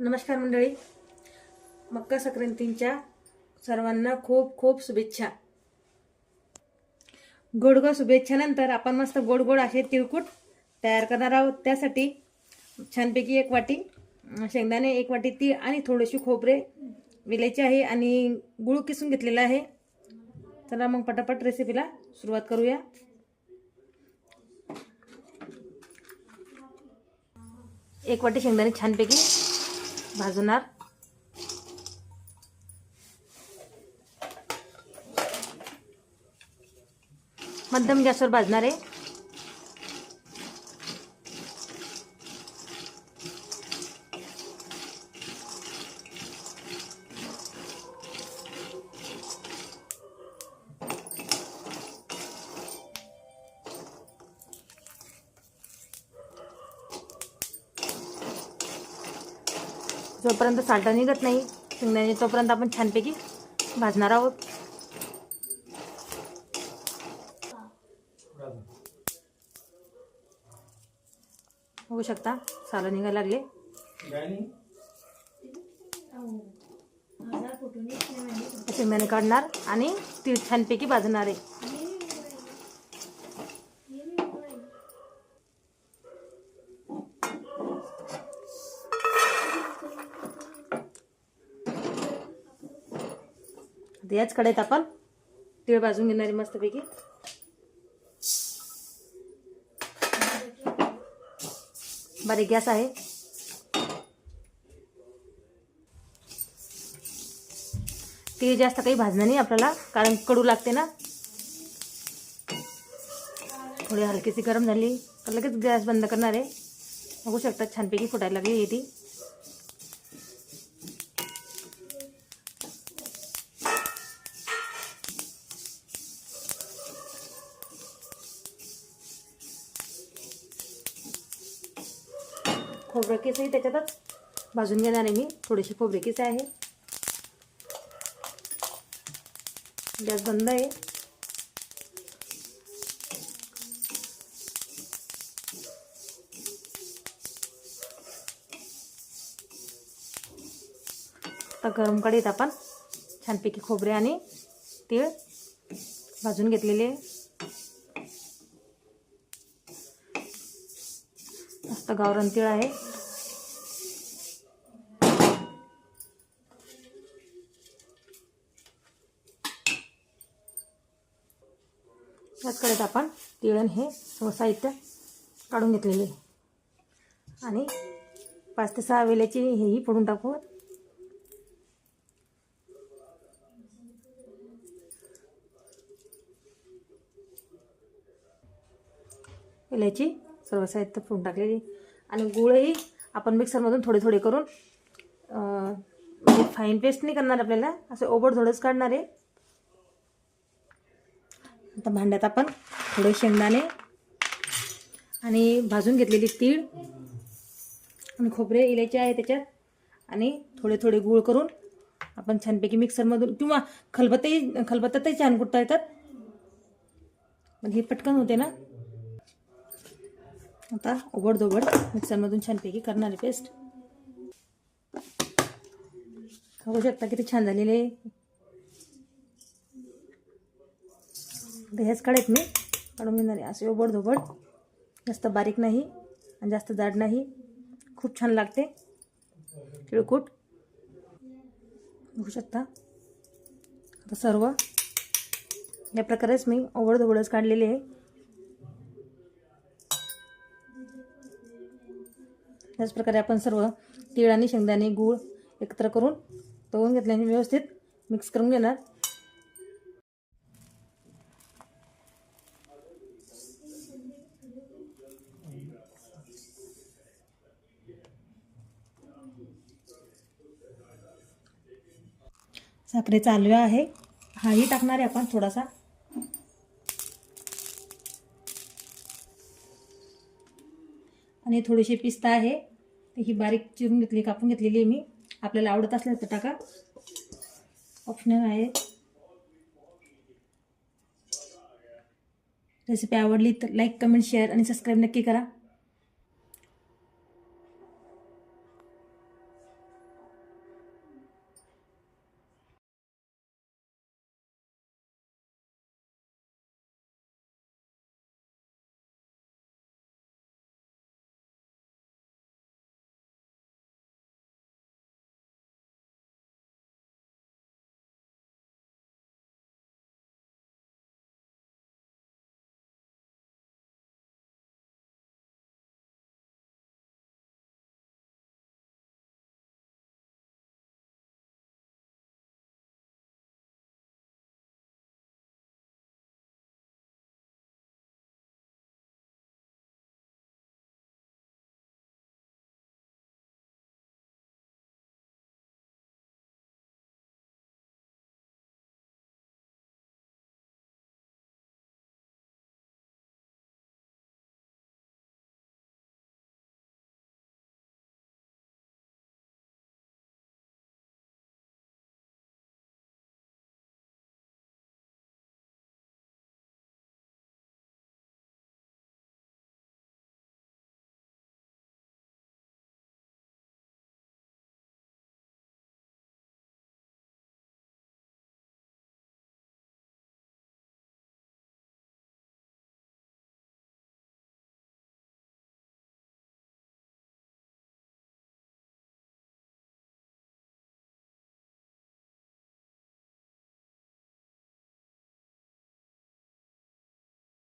नमस्कार मंडळी. मकर संक्रांतींच्या सर्वांना खूप खूप शुभेच्छा. गोडगोड शुभेच्छानंतर आपण मस्त गोड गोड असे तिळकूट तयार करणार आहोत. त्यासाठी छानपैकी एक वाटी शेंगदाणे एक वाटी तीळ आणि थोडेसे खोबरे विलायचे आहे आणि गुळ किसून घेतलेला आहे. चला मग पटापट रेसिपीला सुरुवात करूया. एक वाटी शेंगदाणे छानपैकी भाजणार. मध्यम गॅसवर भाजणार आहे. जोपर्यंत साल्टा निघत नाही शेंगदाणे तोपर्यंत आपण छानपैकी भाजणार आहोत. बघू शकता सालं निघायला लागले. शेंगदाणे काढणार आणि तीळ छानपैकी भाजणार आहे. आता याच कढईत आपण. तीळ भाजून घेणारी मस्तपैकी. बारीक गॅस आहे. तीळ जास्त काही भाजणं नाही आपल्याला, कारण कडू लागते ना. थोडी हल्की हलकीशी गरम झाली, तर लगेच गॅस बंद करणार आहे. बघू शकता छानपैकी फुटायला लागली आहे खोबरकीसही त्याच्यातच भाजून घेणार आहे मी. थोडीशी खोबरे आहे. गॅस बंद आहे. आता गरम कढईत आपण छानपैकी खोबरे आणि तीळ भाजून घेतलेले आहे. मस्त गावरान तीळ आहे. त्याच कढईत आपण तिळण हे सर्व साहित्य काढून घेतलेले. आणि पाच ते सहा वेल्याची हेही फोडून टाकू. वेल्याची सर्व साहित्य फोडून टाकलेली. आणि गुळही आपण मिक्सरमधून थोडे थोडे करून म्हणजे फाईन पेस्ट नाही करणार आपल्याला असं ओबड थोडंच काढणार. आहे आता भांड्यात आपण थोडे शेंगदाणे आणि भाजून घेतलेली तीळ आणि खोबरे इलायची आहे त्याच्यात. आणि थोडे थोडे गूळ करून आपण छानपैकी मिक्सरमधून किंवा खलबत्ताही खलबत्तातही छान कुटता येतात. पण हे पटकन होते ना? आता ओबडधोबड मिक्सरमधून छानपैकी करणारे पेस्ट बघू शकता किती छान झालेले. हेच आता काढत मी. काढून घेणार आहे. असे ओबडधोबड. जास्त बारीक नाही आणि जास्त जाड नाही. खूप छान लागते. तिळकूट बघू शकता. आता सर्व. या प्रकारेच मी ओबडधोबडच काढलेले आहे. त्याच प्रकारे आपण सर्व तीळ आणि शेंगदाणे गूळ एकत्र करून तळून घेतल्याने व्यवस्थित मिक्स करून घेणार. साखरेचा हलवा आहे. हाही टाकणार आहे आपण थोडासा. आणि थोडीशी पिस्ता आहे ती ही बारीक चिरून घेतली कापून घेतलेली आहे मी. आपल्याला आवडत असल्या तर टाका ऑप्शनल आहे. रेसिपी आवडली तर लाईक कमेंट शेअर आणि सबस्क्राईब नक्की करा.